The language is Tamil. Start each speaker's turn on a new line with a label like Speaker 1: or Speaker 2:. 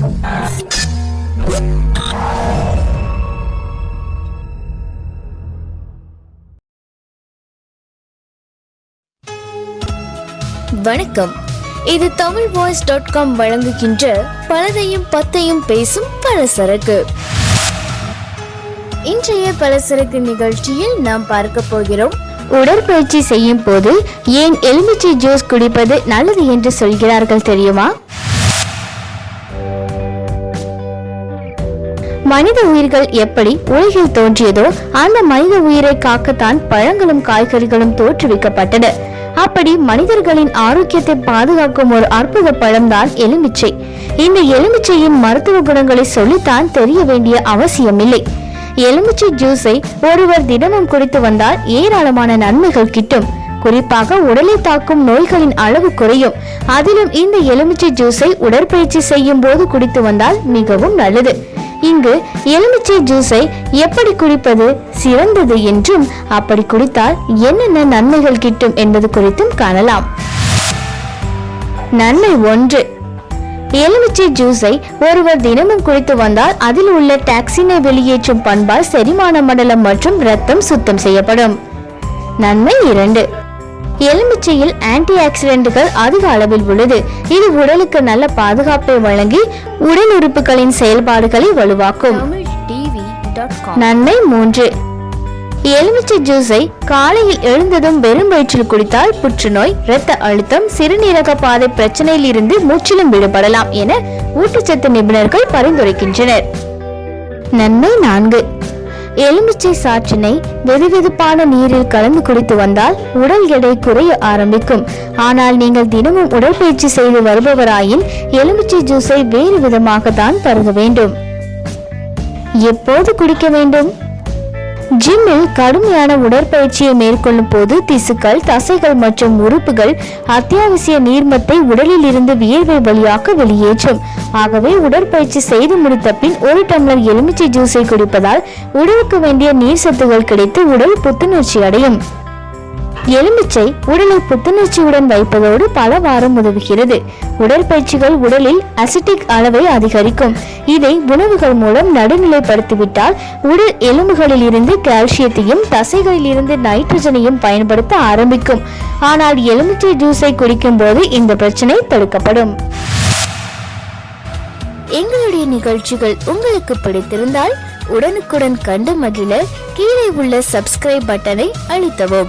Speaker 1: வணக்கம். இது தமிழ் வாய்ஸ் டாட் காம் வழங்குகின்ற பலதையும் பத்தையும் பேசும் பலசரக்கு. இன்றைய பலசரக்கு நிகழ்ச்சியில் நாம் பார்க்க போகிறோம். உடற்பயிற்சி செய்யும் போது ஏன் எலுமிச்சை ஜூஸ் குடிப்பது நல்லது என்று சொல்கிறார்கள் தெரியுமா? மனித உயிர்கள் எப்படி உலகில் தோன்றியதோ அந்த மனித உயிரை காக்கத்தான் பழங்களும் காய்கறிகளும் தோற்றுவிக்கப்பட்டன அப்படி மனிதர்களின் ஆரோக்கியத்தை பாதுகாக்கும் ஒரு அற்புத பழம்தான் எலுமிச்சை. இந்த எலுமிச்சையின் மருத்துவ குணங்களை சொல்லித்தான் தெரிய வேண்டிய அவசியமில்லை. எலுமிச்சை ஜூஸை ஒருவர் தினமும் குடித்து வந்தால் ஏராளமான நன்மைகள் கிட்டும். குறிப்பாக உடலை தாக்கும் நோய்களின் அளவு குறையும். அதிலும் இந்த எலுமிச்சை ஜூஸை உடற்பயிற்சி செய்யும் போது குடித்து வந்தால் மிகவும் நல்லது. இங்கு எலுமிச்சை ஜூஸை எப்படி குடிப்பது சிறந்தது என்றும் அப்படி குடித்தால் என்னென்ன நன்மைகள் கிட்டும் என்பது குறித்தும் காணலாம். நன்மை ஒன்று. எலுமிச்சை ஜூஸை ஒருவர் தினமும் குடித்து வந்தால் அதில் உள்ள டாக்ஸினை வெளியேற்றும் பண்பால் செரிமான மண்டலம் மற்றும் ரத்தம் சுத்தம் செய்யப்படும். நன்மை இரண்டு. எலுமிச்சையில் ஆன்டி ஆக்சிடென்ட்கள் அதிக அளவில் உள்ளது. இது உடலுக்கு நல்ல பாதுகாப்பை வழங்கி உடல் உறுப்புகளின் செயல்பாடுகளை வலுவாக்கும். நன்மை மூன்று. எலுமிச்சை ஜூஸை காலையில் எழுந்ததும் வெறும் வயிற்றில் குடித்தால் புற்றுநோய் இரத்த அழுத்தம் சிறுநீரக பாதை பிரச்சனையில் இருந்து முற்றிலும் விடுபடலாம் என ஊட்டச்சத்து நிபுணர்கள் பரிந்துரைக்கின்றனர். நன்மை நான்கு. எலுமிச்சை சாற்றினை வெதுவெதுப்பான நீரில் கலந்து குடித்து வந்தால் உடல் எடை குறைய ஆரம்பிக்கும். ஆனால் நீங்கள் தினமும் உடற்பயிற்சி செய்து வருபவராயின் எலுமிச்சை ஜூஸை வேறு விதமாக தான் பருக வேண்டும். எப்போது குடிக்க வேண்டும்? ஜிம்மில் கடுமையான உடற்பயிற்சியை மேற்கொள்ளும் போது திசுக்கள் தசைகள் மற்றும் உறுப்புகள் அத்தியாவசிய நீர்மத்தை உடலில் இருந்து வியர்வை வழியாக வெளியேற்றும். ஆகவே உடற்பயிற்சி செய்து முடித்த பின் ஒரு டம்ளர் எலுமிச்சை ஜூஸை குடிப்பதால் உடலுக்கு வேண்டிய நீர் சத்துகள் கிடைத்து உடல் புத்துணர்ச்சி அடையும். எலுமிச்சை உடலை புத்துணர்ச்சியுடன் வைப்பதோடு பல வாரம் உதவுகிறது. உடற்பயிற்சிகள் உடலில் அசிட்டிக் அளவை அதிகரிக்கும். இதை உணவுகள் மூலம் நடுநிலைப்படுத்திவிட்டால் உடல் எலும்புகளில் இருந்து கால்சியத்தையும் தசைகளில் இருந்து நைட்ரஜனையும் பயன்படுத்த ஆரம்பிக்கும். ஆனால் எலுமிச்சை ஜூஸை குடிக்கும் போது இந்த பிரச்சனை தடுக்கப்படும். எங்களுடைய நிகழ்ச்சிகள் உங்களுக்கு பிடித்திருந்தால் உடனுக்குடன் கண்டு மகிழ கீழே உள்ள சப்ஸ்கிரைப் பட்டனை அழுத்தவும்.